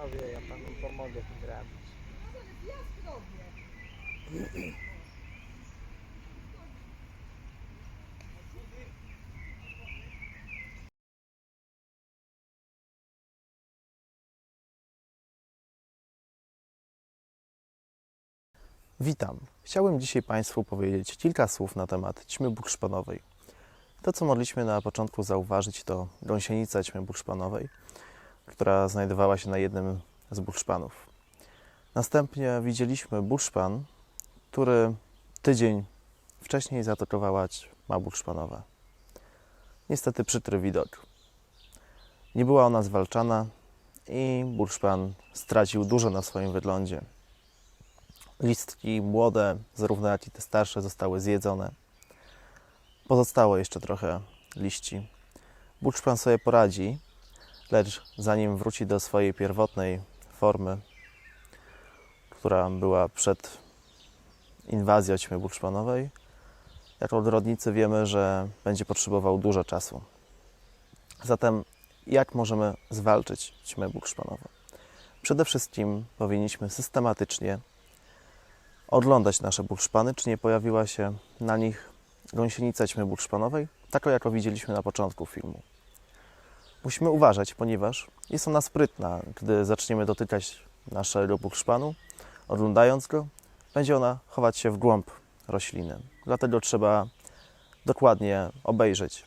Panowie, ja panu pomogę wygrabić. Witam. Chciałbym dzisiaj Państwu powiedzieć kilka słów na temat ćmy bukszpanowej. To, co mogliśmy na początku zauważyć, to gąsienica ćmy bukszpanowej, która znajdowała się na jednym z bukszpanów. Następnie widzieliśmy bukszpan, który tydzień wcześniej zaatakowała ćma bukszpanowa. Niestety przykry widok. Nie była ona zwalczana i bukszpan stracił dużo na swoim wyglądzie. Listki młode, zarówno jak i te starsze, zostały zjedzone. Pozostało jeszcze trochę liści. Buczpan sobie poradzi, lecz zanim wróci do swojej pierwotnej formy, która była przed inwazją ćmy buczpanowej, jako ogrodnicy wiemy, że będzie potrzebował dużo czasu. Zatem jak możemy zwalczyć ćmę buczpanową? Przede wszystkim powinniśmy systematycznie oglądać nasze bukszpany, czy nie pojawiła się na nich gąsienica ćmy bukszpanowej, taką jaką widzieliśmy na początku filmu. Musimy uważać, ponieważ jest ona sprytna. Gdy zaczniemy dotykać naszego bukszpanu, oglądając go, będzie ona chować się w głąb rośliny. Dlatego trzeba dokładnie obejrzeć.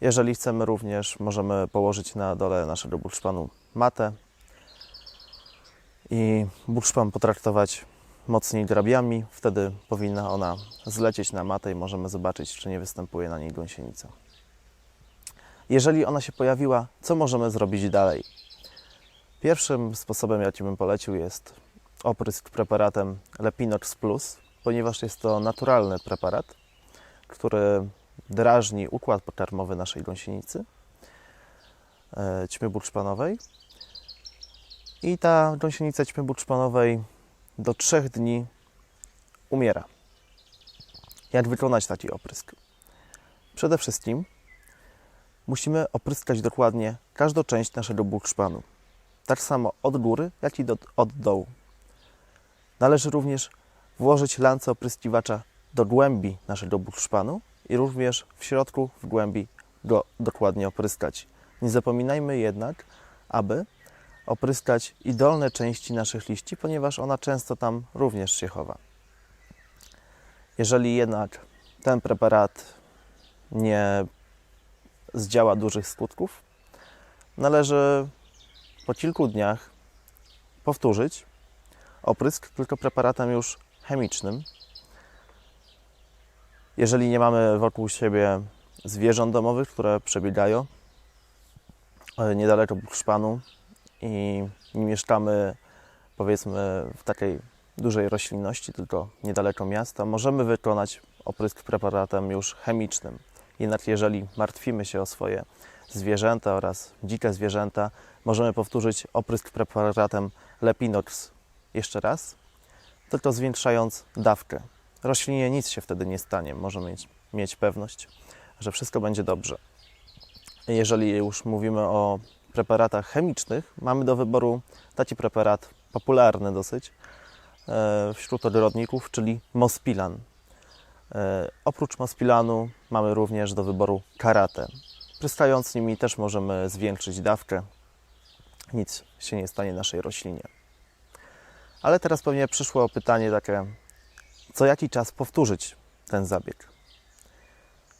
Jeżeli chcemy również, możemy położyć na dole naszego bukszpanu matę i bukszpan potraktować mocniej grabiami, wtedy powinna ona zlecieć na matę i możemy zobaczyć, czy nie występuje na niej gąsienica. Jeżeli ona się pojawiła, co możemy zrobić dalej? Pierwszym sposobem, jaki bym polecił, jest oprysk preparatem Lepinox Plus, ponieważ jest to naturalny preparat, który drażni układ pokarmowy naszej gąsienicy, e, ćmy. I ta gąsienica ćmy do trzech dni umiera. Jak wykonać taki oprysk? Przede wszystkim musimy opryskać dokładnie każdą część naszego bukszpanu. Tak samo od góry, jak i do, od dołu. Należy również włożyć lancę opryskiwacza do głębi naszego bukszpanu i również w środku, w głębi go dokładnie opryskać. Nie zapominajmy jednak, aby opryskać i dolne części naszych liści, ponieważ ona często tam również się chowa. Jeżeli jednak ten preparat nie zdziała dużych skutków, należy po kilku dniach powtórzyć oprysk tylko preparatem już chemicznym. Jeżeli nie mamy wokół siebie zwierząt domowych, które przebiegają e, niedaleko bukszpanu, i nie mieszkamy powiedzmy w takiej dużej roślinności, tylko niedaleko miasta, możemy wykonać oprysk preparatem już chemicznym. Jednak jeżeli martwimy się o swoje zwierzęta oraz dzikie zwierzęta, możemy powtórzyć oprysk preparatem Lepinox jeszcze raz, tylko zwiększając dawkę. Roślinie nic się wtedy nie stanie, możemy mieć, mieć pewność, że wszystko będzie dobrze. Jeżeli już mówimy o preparatach chemicznych mamy do wyboru taki preparat popularny dosyć e, wśród ogrodników, czyli Mospilan. E, oprócz Mospilanu mamy również do wyboru karatę. Pryskając nimi też możemy zwiększyć dawkę. Nic się nie stanie naszej roślinie. Ale teraz pewnie przyszło pytanie takie, co jaki czas powtórzyć ten zabieg?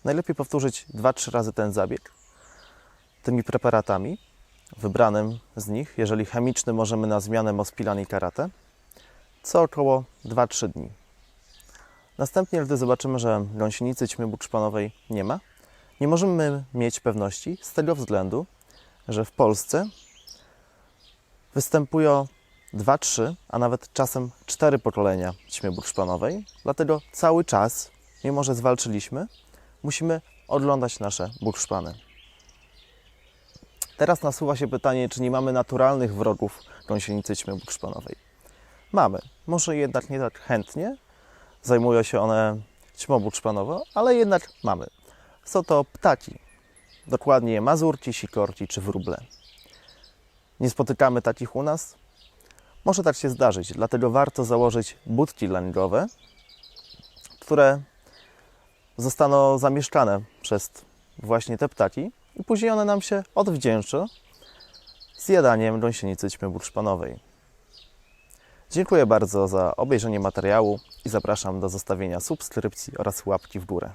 Najlepiej powtórzyć 2-3 razy ten zabieg tymi preparatami, wybranym z nich, jeżeli chemiczny możemy na zmianę Mospilan i Karate, co około 2-3 dni. Następnie, gdy zobaczymy, że gąsienicy ćmy bukszpanowej nie ma, nie możemy mieć pewności z tego względu, że w Polsce występują 2-3, a nawet czasem 4 pokolenia ćmy bukszpanowej, dlatego cały czas, mimo że zwalczyliśmy, musimy oglądać nasze bukszpany. Teraz nasuwa się pytanie, czy nie mamy naturalnych wrogów gąsienicy ćmy bukszpanowej. Mamy. Może jednak nie tak chętnie zajmują się one ćmą bukszpanową, ale jednak mamy. Są to ptaki. Dokładnie mazurki, sikorki czy wróble. Nie spotykamy takich u nas? Może tak się zdarzyć, dlatego warto założyć budki lęgowe, które zostaną zamieszkane przez właśnie te ptaki i później one nam się odwdzięczą zjadaniem gąsienicy ćmy burszpanowej. Dziękuję bardzo za obejrzenie materiału i zapraszam do zostawienia subskrypcji oraz łapki w górę.